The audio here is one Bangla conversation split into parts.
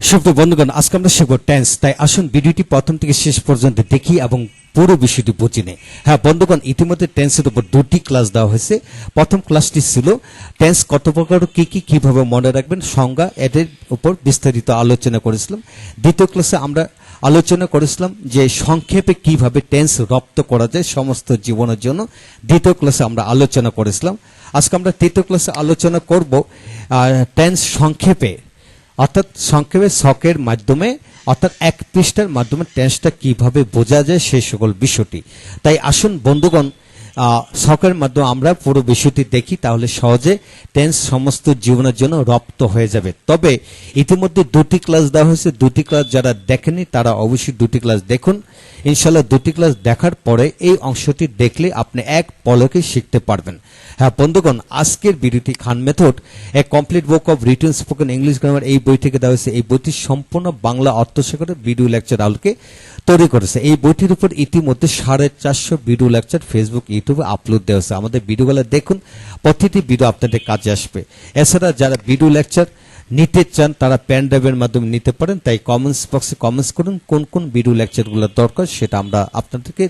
সুপ্রিয় বন্ধুগণ, আজকে আমরা শিখব টেন্স তাই আসুন ভিডিওটি প্রথম থেকে শেষ পর্যন্ত দেখি এবং পুরো বিষয়টি বুঝি নে হ্যাঁ বন্ধুগণ, ইতিমধ্যে টেন্সের উপর দুটি ক্লাস দেওয়া হয়েছে। প্রথম ক্লাসটি ছিল টেন্স কত প্রকার, কি কি, কীভাবে মনে রাখবেন, সংজ্ঞা এদের উপর বিস্তারিত আলোচনা করেছিলাম। দ্বিতীয় ক্লাসে আমরা আলোচনা করেছিলাম যে সংক্ষেপে কীভাবে টেন্স রপ্ত করা যায় সমস্ত জীবনের জন্য। দ্বিতীয় ক্লাসে আমরা আলোচনা করেছিলাম। আজকে আমরা তৃতীয় ক্লাসে আলোচনা করব টেন্স সংক্ষেপে। অর্থাৎ সংক্ষেপে শখের মাধ্যমে, অর্থাৎ এক পৃষ্ঠার মাধ্যমে টেন্সটা কীভাবে বোঝা যায় সেই সকল বিষয়টি। তাই আসুন বন্ধুগণ শখের মাধ্যমে আমরা পুরো বিষয়টি দেখি, তাহলে সহজে টেন্স সমস্ত জীবনের জন্য রপ্ত হয়ে যাবে। তবে ইতিমধ্যে দুটি ক্লাস দেওয়া হয়েছে, দুটি ক্লাস যারা দেখেনি, তারা অবশ্যই দুটি ক্লাস দেখুন। ইনশাল্লাহ দুটি ক্লাস দেখার পরে এই অংশটি দেখলে আপনি এক পলকে শিখতে পারবেন। হ্যাঁ বন্ধুগণ, আজকের ভিডিওটি Khan method a complete book of written spoken English grammar এই বই থেকে দেওয়া হয়েছে। এই বইটি সম্পূর্ণ বাংলা অর্থ শেখার ভিডিও লেকচার আলোকে তৈরি করেছে। এই বইটির উপর ইতিমধ্যে সাড়ে চারশো ভিডিও লেকচার ফেসবুক ইউটিউবে আপলোড দেওয়া হয়েছে। আমাদের ভিডিওগুলো দেখুন, প্রতিটি ভিডিও আপনাদের কাজে আসবে। এছাড়া যারা ভিডিও লেকচার নিতে চান, তারা প্যান ড্রাইভের মাধ্যমে নিতে পারেন। তাই কমেন্টস বক্সে কমেন্টস করুন, কোন কোন ভিডিও লেকচারগুলো দরকার সেটা আমরা আপনাদেরকে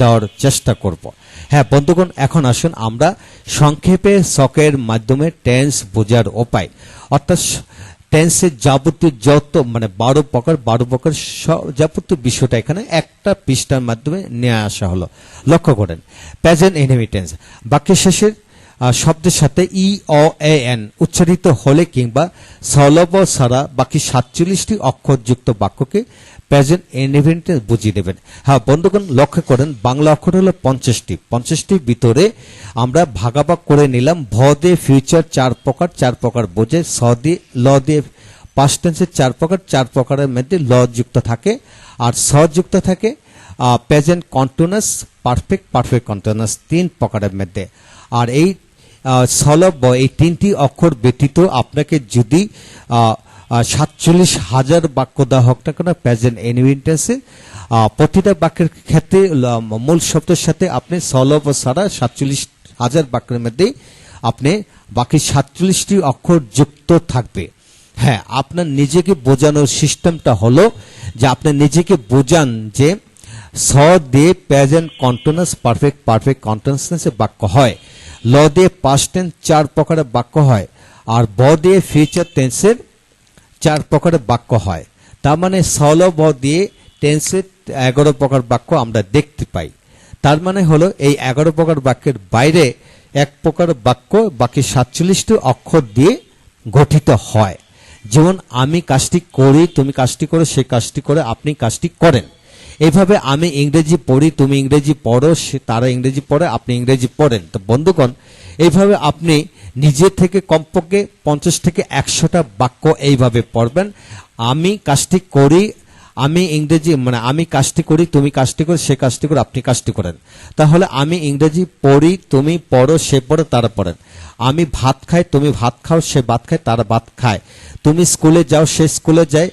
দেওয়ার চেষ্টা করব। হ্যাঁ বন্ধুগণ, এখন আসুন আমরা সংক্ষেপে শখের মাধ্যমে টেন্স বোঝার উপায়। অর্থাৎ টেন্সের যাবতীয় যত মানে বারো প্রকার বারো প্রকার যাবতীয় বিষয়টা এখানে একটা পৃষ্ঠার মাধ্যমে নিয়ে আসা হলো। লক্ষ্য করেন প্যাজেন্ট ইনহেমিটেন্স টেন্স বাক্যের শেষের শব্দের সাথে ই, অ, এ, এন উচ্চারিত হলে কিংবা সলব ছাড়া বাকি সাতচল্লিশটি অক্ষরযুক্ত বাক্যকে প্রেজেন্ট ইনভেন্টে বুঝিয়ে দেবেন। হ্যাঁ বন্ধুগণ, লক্ষ্য করেন, বাংলা অক্ষর হলো পঞ্চাশটি। পঞ্চাশটির ভিতরে আমরা ভাগাভাগ করে নিলাম, ভ দিয়ে ফিউচার চার প্রকার চার প্রকার বোঝে, স দিয়ে ল দিয়ে পাস্ট টেন্সের চার প্রকার, চার প্রকারের মধ্যে ল যুক্ত থাকে আর স যুক্ত থাকে present continuous perfect perfect continuous তিন প্রকারের মধ্যে। আর এই সলভ এই তিনটি অক্ষর ব্যতীত আপনাকে যদি সাতচল্লিশ হাজার বাক্য দেওয়া হোক না কেন প্রেজেন্ট এনিউইন্টেন্সে প্রতিটা বাক্যের ক্ষেত্রে মূল শব্দের সাথে আপনি সলভ সারা সাতচল্লিশ হাজার বাক্যের মধ্যে আপনি বাকি সাতচল্লিশটি অক্ষর যুক্ত থাকবে। হ্যাঁ আপনার নিজেকে বোঝানোর সিস্টেমটা হলো যে আপনি নিজেকে বোঝান যে স দিয়ে প্রেজেন্ট কন্টিনিউয়াস পারফেক্ট পারফেক্ট কন্টিনিউয়াসে বাক্য হয়। ল দিয়ে পাস্ট টেন্স চার প্রকারের বাক্য হয়। আর ব দিয়ে ফিউচার টেন্সের চার প্রকারের বাক্য হয়। তার মানে সল ব দিয়ে টেন্সের এগারো প্রকার বাক্য আমরা দেখতে পাই। তার মানে হলো এই এগারো প্রকার বাক্যের বাইরে এক প্রকার বাক্য, বাকি সাতচল্লিশটি অক্ষর দিয়ে গঠিত হয়। যেমন, আমি কাজটি করি, তুমি কাজটি করো, সে কাজটি করে, আপনি কাজটি করেন। এইভাবে আমি ইংরেজি পড়ি, তুমি ইংরেজি পড়ো তারা ইংরেজি পড়ে, আপনি ইংরেজি পড়েন। তো বন্ধুগণ, এইভাবে আপনি নিজে থেকে কমপক্ষে পঞ্চাশ থেকে একশোটা বাক্য এইভাবে পড়বেন। আমি কাজটি করি, আমি ইংরেজি মানে আমি কাজটি করি, তুমি কাজটি করো, সে কাজটি করো, আপনি কাজটি করেন। তাহলে আমি ইংরেজি পড়ি, তুমি পড়ো, সে পড়ো, তারা পড়েন। আমি ভাত খাই, তুমি ভাত খাও, সে ভাত খায়, তারা ভাত খায়। তুমি স্কুলে যাও, সে স্কুলে যায়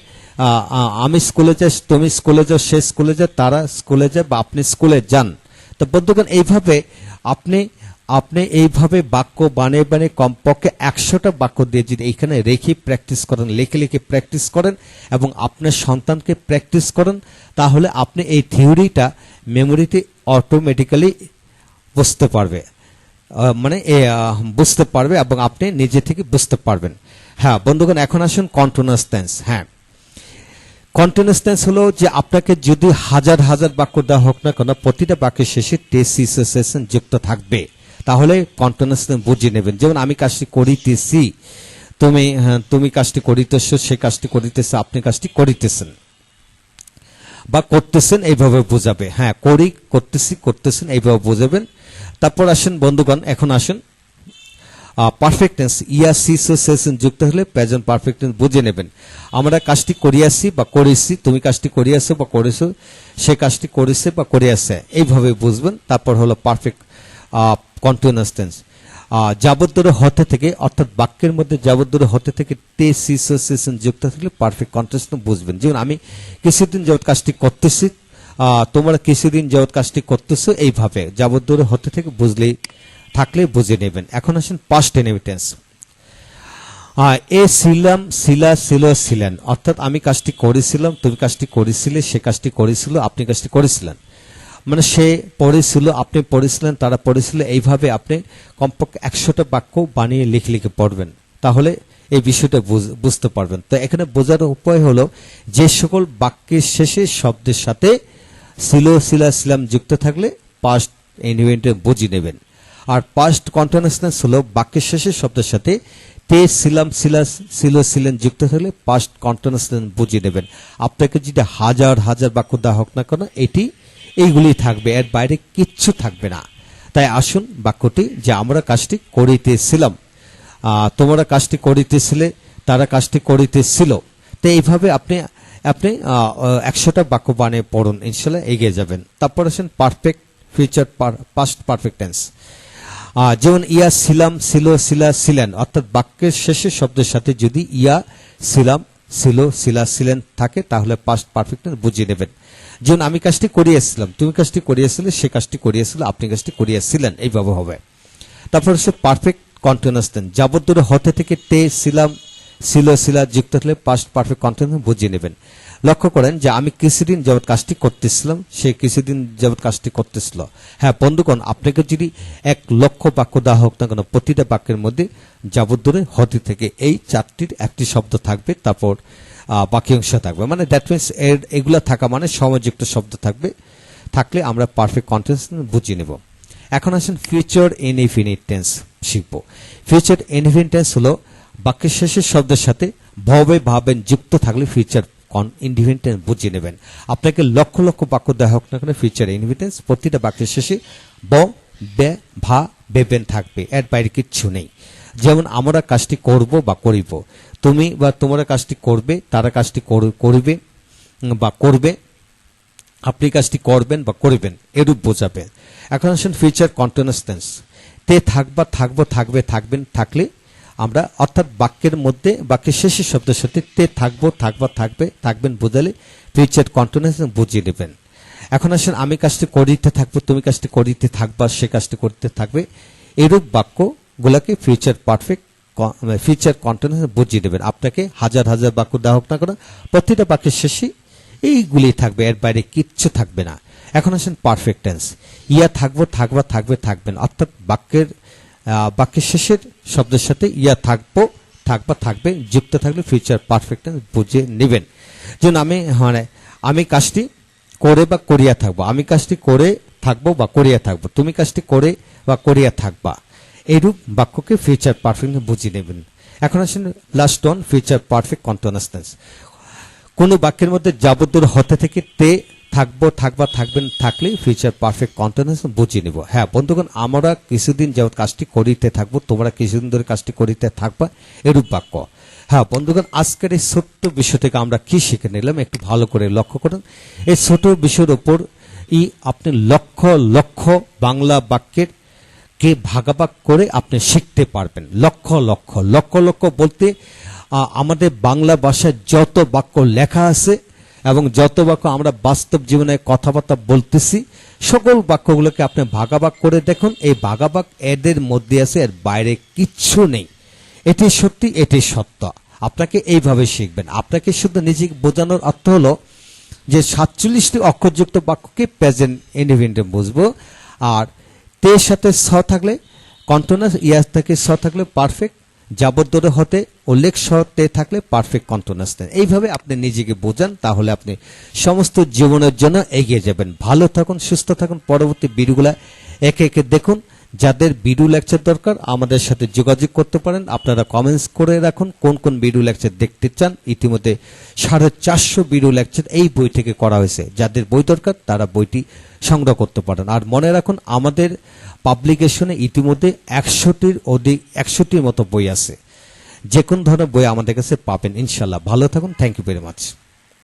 আমি স্কুলে যাই তুমি স্কুলে যাও সে স্কুলে যায় তারা স্কুলে যায় বা আপনি স্কুলে যান। তো বন্ধুগণ, এইভাবে আপনি আপনি এইভাবে বাক্য বানিয়ে বানিয়ে কমপক্ষে একশোটা বাক্য দিয়ে যদি এইখানে রেখে প্র্যাকটিস করেন, লিখে লিখে প্র্যাকটিস করেন এবং আপনার সন্তানকে প্র্যাকটিস করেন, তাহলে আপনি এই থিওরিটা মেমোরিতে অটোমেটিক্যালি বুঝতে পারবে। মানে বুঝতে পারবে এবং আপনি নিজে থেকে বুঝতে পারবেন। হ্যাঁ বন্ধুগণ, এখন আসুন কন্টিনিউয়াস টেন্স হ্যাঁ। কন্টিনিউয়াস টেন্স হলো যে আপনাকে যদি হাজার হাজার বাক্য দেওয়া হোক না কেন প্রতিটা বাক্যের শেষে টেসিসেশন যুক্ত থাকবে। তাহলে কন্টিনিউয়াস টেন্স বুঝিয়ে নেবেন। যেমন আমি কাজটি করিতেছি। তুমি হ্যাঁ, তুমি কাজটি করিতেছ সে কাজটি করিতেছে আপনি কাজটি করিতেছেন। বা করতেছেন এইভাবে বোঝাবে। হ্যাঁ করি করতেছি করতেছেন এইভাবে বোঝাবেন। তারপর আসেন বন্ধুগণ এখন আসেন পারফেক্ট টেন্স ইয়া সি সেশন যুক্ত হলে প্রেজেন্ট পারফেক্ট টেন্স বুঝে নেবেন। আমরা কাজটি করিয়াছি বা করেছি, তুমি কাজটি করিয়াছো বা করেছ, সে কাজটি করেছে বা করে করিয়াছে, এইভাবে বুঝবেন। তারপর হলো পারফেক্ট কন্টিনিউয়াস টেন্স যাবতীয় হতে থেকে, অর্থাৎ বাক্যের মধ্যে যাবতীয় হতে থেকে তে সিসেশন যুক্ত থাকলে পারফেক্ট কন্টেন্স বুঝবেন। যেমন আমি কিছুদিন যাবত কাজটি করতেছি তোমরা কিছুদিন যাবত কাজটি করতেছো, এইভাবে যাবতীয় হতে থেকে বুঝলেই থাকলে বুঝে নেবেন। এখন আসেন পাস্ট আহ, এ ছিলাম শিলা ছিল ছিলেন। অর্থাৎ আমি কাজটি করেছিলাম তুমি কাজটি করেছিলে সে কাজটি করেছিল আপনি কাজটি করেছিলেন। মানে সে পড়েছিল আপনি পড়েছিলেন তারা পড়েছিল এইভাবে আপনি কমপক্ষে একশোটা বাক্য বানিয়ে লিখে লিখে পড়বেন। তাহলে এই বিষয়টা বুঝ- বুঝতে পারবেন। তো এখানে বোঝার উপায় হলো যে সকল বাক্যের শেষে শব্দের সাথে ছিল শিলা ছিলাম যুক্ত থাকলে পাস্ট ইনভেন্টে বুঝিয়ে নেবেন। আর পাস্ট কন্টিনিউয়াস হলো বাক্যের শেষে শব্দের সাথে তে ছিলাম ছিলা ছিল ছিলেন যুক্ত থাকলে পাস্ট কন্টিনিউয়াস বুঝিয়ে নেবেন আপনাকে যদি হাজার হাজার বাক্য দেওয়া হোক না কেন, এটি, এইগুলি থাকবে, এর বাইরে কিচ্ছু থাকবে না। তাই আসুন বাক্যটি, যে আমরা কাজটি করিতেছিলাম তোমরা কাজটি করিতেছিলে তারা কাজটি করিতেছিল তো এইভাবে আপনি আপনি একশোটা বাক্য বানিয়ে পড়ুন, ইনশাল্লাহ এগিয়ে যাবেন। তারপর আসেন perfect future past perfect tense যেমন ইয়া ছিলাম ছিল সিলা ছিলেন অর্থাৎ বাক্যের শেষে শব্দের সাথে যদি ইয়া ছিলাম ছিল সিলা ছিলেন থাকে, তাহলে পাস্ট পারফেক্ট বুঝিয়ে নেবেন। যেমন আমি কাজটি করিয়েছিলাম, তুমি কাজটি করিয়েছিলে, সে কাজটি করিয়েছিল, আপনি কাজটি করিয়েছিলেন, এইভাবে হবে। তারপর হচ্ছে পারফেক্ট কন্টিনিউস দেন যাবতীয় হতে থেকে তে ছিলাম ছিল শিলা যুক্ত হলে পাস্ট পারফেক্ট কন্টিনিউয়াস বুঝিয়ে নেবেন। লক্ষ্য করেন যে আমি কিছুদিন যাবৎ কাজটি করতেছিলাম সে কিছুদিন যাবৎ কাজটি করতেছিল। হ্যাঁ বন্ধুগণ, আপনাকে যদি এক লক্ষ বাক্য দেওয়া হোক না কেন, প্রতিটা বাক্যের মধ্যে যাবতীয় হতে থেকে এই চারটির একটি শব্দ থাকবে, তারপর বাকি অংশ থাকবে। মানে দ্যাট মিনস এর, এগুলা থাকা মানে সময়যুক্ত শব্দ থাকবে, থাকলে আমরা পারফেক্ট কন্টেন্স বুঝিয়ে নেব। এখন আসেন ফিউচার ইনইনফিনিট টেন্স শিখব। ফিউচার ইনইনফিনিট টেন্স হলো বাক্যের শেষের শব্দের সাথে ভবে ভাবেন যুক্ত থাকলে ফিউচার ইনডিফিনিট টেন্স বুঝিয়ে নেবেন। আপনাকে লক্ষ লক্ষ বাক্য দেওয়া হোক না কেন ফিউচার ইনভিটেন্স প্রতিটা বাক্যের শেষে ব, বে, ভা, বেবেন থাকবে, এর বাইরে কিচ্ছু নেই। যেমন আমরা কাজটি করব বা করিব। তুমি বা তোমরা কাজটি করবে, তারা কাজটি কর- করিবে বা করবে, আপনি কাজটি করবেন বা করবেন, এরূপ বোঝাবে। এখন আসেন ফিউচার কন্টিনিউয়াস টেন্স তে থাকবা, থাকব, থাকবে, থাকবেন, থাকলে আমরা অর্থাৎ বাক্যের মধ্যে, বাক্যের শেষের শব্দের সাথে তে থাকব, থাকবা, থাকবে, থাকবেন বোঝালে ফিউচার কন্টিনিউয়াস বুঝিয়ে নেবেন। এখন আসেন, আমি কাজটি করিতে থাকব, তুমি কাজটি করিতে থাকবা, সে কাজটি করতে থাকবে। এরূপ বাক্যগুলোকে ফিউচার পারফেক্ট ফিউচার কন্টিনিউয়াস বুঝিয়ে দেবেন আপনাকে হাজার হাজার বাক্য দেওয়া হোক না কেন, প্রতিটা বাক্যের শেষে এইগুলি থাকবে, এর বাইরে কিচ্ছু থাকবে না। এখন আসেন পারফেক্ট টেন্স ইয়া থাকব, থাকবা, থাকবে, থাকবেন। অর্থাৎ বাক্যের বাক্যের শেষের শব্দের সাথে ইয়া থাকব, থাকবা, থাকবে, যুক্ত থাকলে ফিউচার পারফেক্ট বুঝে নেবেন। যেমন আমি মানে আমি কাজটি করে বা করিয়া থাকব, আমি কাজটি করে থাকব বা করিয়া থাকব, তুমি কাজটি করে বা করিয়া থাকবা, এইরূপ বাক্যকে ফিউচার পারফেক্ট বুঝিয়ে নেবেন। এখন আসেন last one future perfect continuous কোনো বাক্যের মধ্যে যাবতীয় হতে থেকে তে থাকব, থাকবা, থাকবেন থাকলে ফিউচার পারফেক্ট কন্টিনিউস বুঝিয়ে নিব। হ্যাঁ বন্ধুগণ, আমরা কিছুদিন যেমন কাজটি করিতে থাকব, তোমরা কিছুদিন ধরে কাজটি করিতে থাকবা, এরূপ বাক্য। হ্যাঁ বন্ধুগণ, আজকের এই ছোট্ট বিষয় থেকে আমরা কি শিখে নিলাম, একটু ভালো করে লক্ষ্য করুন। এই ছোট বিষয়ের ওপর ই আপনি লক্ষ লক্ষ বাংলা বাক্যের কে ভাগাভাগ করে আপনি শিখতে পারবেন। লক্ষ লক্ষ লক্ষ লক্ষ বলতে আমাদের বাংলা ভাষায় যত বাক্য লেখা আছে এবং যত বাক্য আমরা বাস্তব জীবনে কথাবার্তা বলতেছি, সকল বাক্যগুলোকে আপনি ভাগাভাগ করে দেখুন। এই ভাগাভাগ এদের মধ্যে আছে, এর বাইরে কিচ্ছু নেই। এটি সত্যি, এটি সত্য। আপনাকে এইভাবে শিখবেন। আপনাকে শুধু নিজেকে বোঝানোর অর্থ হলো যে সাতচল্লিশটি অক্ষরযুক্ত বাক্যকে প্রেজেন্ট ইন্ডিপেন্ডেন্ট বুঝব। আর তের সাথে স থাকলে, কন্টিনিউয়াস ইয়াস থেকে স থাকলে পারফেক্ট। যাবতীয় হতে উল্লেখ স তে থাকলে পারফেক্ট কন্টিনিউয়াস এইভাবে আপনি নিজেকে বোঝান, তাহলে আপনি সমস্ত জীবনের জন্য এগিয়ে যাবেন। ভালো থাকুন, সুস্থ থাকুন, পরবর্তী ভিডিওগুলা একে একে দেখুন। যাদের ভিডিও লেকচার দরকার, আমাদের সাথে যোগাযোগ করতে পারেন। আপনারা কমেন্টস করে রাখুন, কোন কোন ভিডিও লেকচার দেখতে চান। ইতিমধ্যে সাড়ে চারশো ভিডিও লেকচার এই বই থেকে করা হয়েছে। যাদের বই দরকার, তারা বইটি সংগ্রহ করতে পারেন। আর মনে রাখুন, আমাদের পাবলিকেশনে ইতিমধ্যে একশোটির অধিক, একশোটির মতো বই আছে। যে কোন ধরনের বই আমাদের কাছে পাবেন। ইনশাল্লাহ ভালো থাকুন। Thank you very much